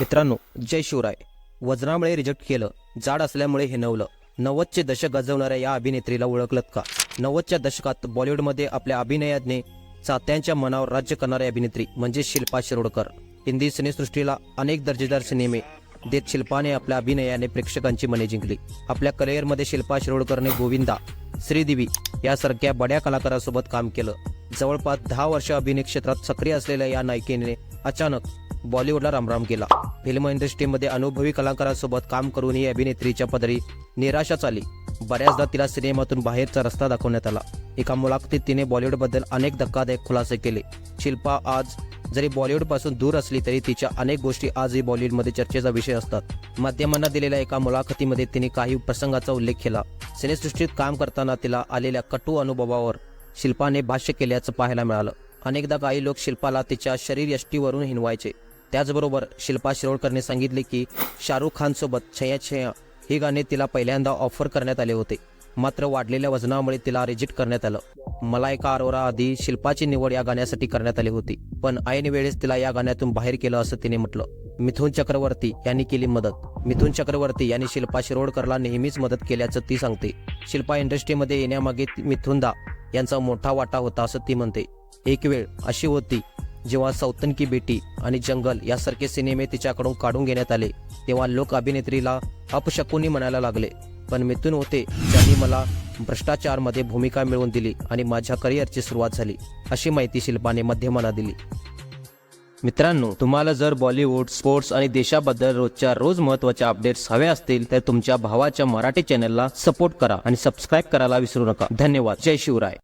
मित्रांनो जय शिवराय. वजनामुळे रिजेक्ट केलं जाड असल्यामुळे हिनवलं नव्वदचे दशक गाजवणाऱ्या या अभिनेत्रीला ओळखलत का? नव्वदच्या दशकात बॉलिवूडमध्ये आपल्या अभिनयाने चात्यांच्या मनावर राज्य करणारी अभिनेत्री म्हणजे शिल्पा शिरोडकर. हिंदी सिनेसृष्टीला अनेक दर्जेदार सिनेमे देत शिल्पाने आपल्या अभिनयाने प्रेक्षकांची मने जिंकली. आपल्या करिअरमध्ये शिल्पा शिरोडकरने गोविंदा श्रीदेवी यासारख्या बड्या कलाकारासोबत काम केलं. जवळपास दहा वर्ष अभिनय क्षेत्रात सक्रिय असलेल्या या नायिकेने अचानक बॉलिवूडला रामराम केला. फिल्म इंडस्ट्रीमध्ये अनुभवी कलाकारांसोबत काम करून ही अभिनेत्रीच्या पदरी निराशाच आली. बऱ्याचदा तिला सिनेमातून बाहेरचा रस्ता दाखवण्यात आला. एका मुलाखतीत तिने बॉलिवूडबद्दल अनेक धक्कादायक खुलासे केले. शिल्पा आज जरी बॉलिवूडपासून दूर असली तरी तिच्या अनेक गोष्टी आजही बॉलिवूडमध्ये चर्चेचा विषय असतात. माध्यमांना दिलेल्या एका मुलाखतीमध्ये तिने काही प्रसंगाचा उल्लेख केला. सिनेसृष्टीत काम करताना तिला आलेल्या कटू अनुभवावर शिल्पाने भाष्य केल्याचं पाहायला मिळालं. अनेकदा काही लोक शिल्पाला तिच्या शरीर यष्टीवरून हिनवायचे त्याचबरोबर शिल्पा शिरोडकरने सांगितले की शाहरुख खानसोबत छया छया हे गाणे तिला पहिल्यांदा ऑफर करण्यात आले होते. मात्र वाढलेल्या वजनामुळे तिला रिजेक्ट करण्यात आलं. मलायका अरोरा आधी शिल्पाची निवड या गाण्यासाठी करण्यात आली होती. पण ऐन वेळेस तिला या गाण्यातून बाहेर केलं असं तिने म्हटलं. मिथुन चक्रवर्ती यांनी केली मदत. मिथुन चक्रवर्ती यांनी शिल्पा शिरोडकरला नेहमीच मदत केल्याचं ती सांगते. शिल्पा इंडस्ट्रीमध्ये येण्यामागे मिथुनदा यांचा मोठा वाटा होता असं ती म्हणते. एक वेळ अशी होती जेव्हा सौतन की बेटी आणि जंगल यासारखे सिनेमे तिच्याकडून काढून घेण्यात आले तेव्हा लोक अभिनेत्रीला अपशकुनी म्हणायला लागले. पण मिथून होते ज्यांनी मला भ्रष्टाचारमध्ये भूमिका मिळवून दिली आणि माझ्या करिअरची सुरुवात झाली अशी माहिती शिल्पाने माध्यमांना दिली. मित्रांनो तुम्हाला जर बॉलिवूड स्पोर्ट्स आणि देशाबद्दल रोजच्या रोज महत्त्वाच्या अपडेट्स हवे असतील तर तुमच्या भावाच्या मराठी चॅनलला सपोर्ट करा आणि सबस्क्राईब करायला विसरू नका. धन्यवाद. जय शिवराय.